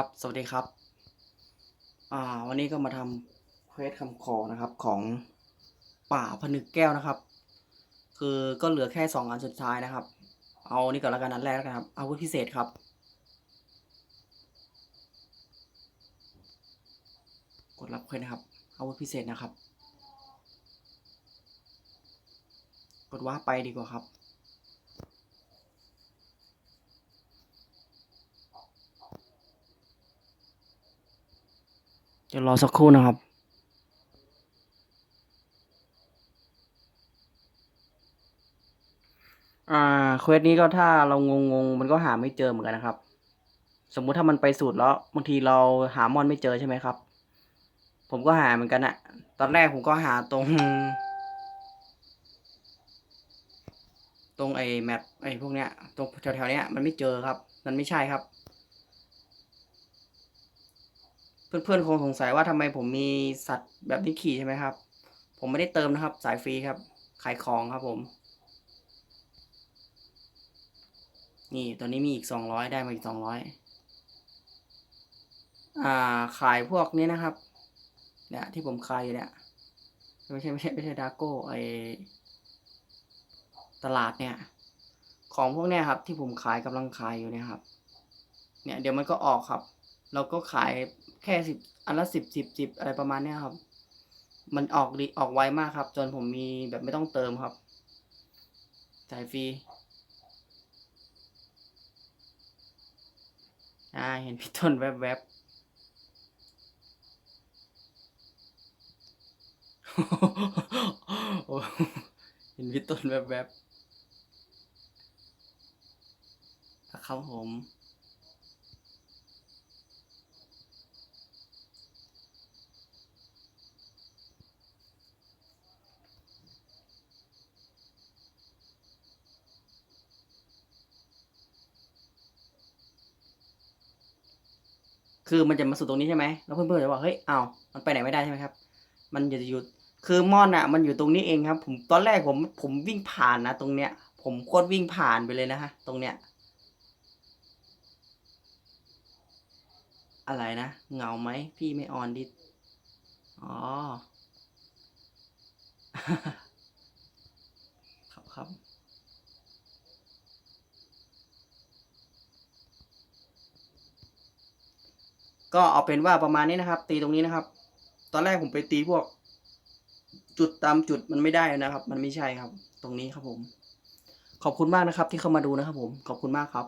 ครับ สวัสดีครับ อ่า วันนี้ก็มาทำเควสคำขอนะครับของป่าผนึกแก้วนะครับ คือก็เหลือแค่สองอันสุดท้ายนะครับ เอานี่ก่อนแล้วกันอันแรกแล้วกันครับ อาวุธพิเศษครับ กดรับเควสนะครับ อาวุธพิเศษนะครับ กดว่าไปดีกว่าครับ เดี๋ยวรอสักครู่นะครับอ่าเควสนี้ก็ถ้าเรางงงๆมันก็หาไม่เจอเหมือนกันนะครับ สมมุติถ้ามันไปสุดแล้วบางทีเราหามอนไม่เจอใช่ไหมครับ ผมก็หาเหมือนกันอะตอนแรกผมก็หาตรง ตรงไอ้แมปไอ้พวกเนี้ย ตรงแถวๆเนี้ยมันไม่เจอครับ มันไม่ใช่ครับ เพื่อนๆคงสงสัยว่าทำไมผมมีสัตว์แบบนี้ขี่ใช่ไหมครับ ผมไม่ได้เติมนะครับ สายฟรีครับ ขายของครับผม นี่ตอนนี้มีอีกสองร้อยได้มาอีกสองร้อยอ่าขายพวกนี้นะครับ เนี่ยที่ผมขายอยู่เนี่ยไม่ใช่ไม่ใช่ไม่ใช่ดาโก้ไอตลาดเนี่ย ของพวกเนี้ยครับ ที่ผมขายกำลังขายอยู่เนี่ยครับ เนี่ยเดี๋ยวมันก็ออกครับ เราก็ขายแค่สิบอันละสิบสิบสิบอะไรประมาณเนี้ยครับ มันออกดีออกไวมากครับ จนผมมีแบบไม่ต้องเติมครับ จ่ายฟรีอ่าเห็นพี่ต้นแวบๆโอ้เห็นพี่ต้นแวบๆครับผม คือมันจะมาสุดตรงนี้ใช่ไหมแล้วเพื่อนๆจะบอกเฮ้ยเอ้ามันไปไหนไม่ได้ใช่ไหมครับ มันจะอยู่คือมอนอะ มันอยู่ตรงนี้เองครับ ผมตอนแรกผมผมวิ่งผ่านนะตรงเนี้ย ผมโคตรวิ่งผ่านไปเลยนะฮะตรงเนี้ย อะไรนะเงาไหมพี่ไม่ออนดิอ๋อครับครับ ก็เอาเป็นว่าประมาณนี้นะครับ ตีตรงนี้นะครับ ตอนแรกผมไปตีพวก จุดตามจุดมันไม่ได้นะครับ มันไม่ใช่ครับ ตรงนี้ครับผม ขอบคุณมากนะครับที่เข้ามาดูนะครับผม ขอบคุณมากครับ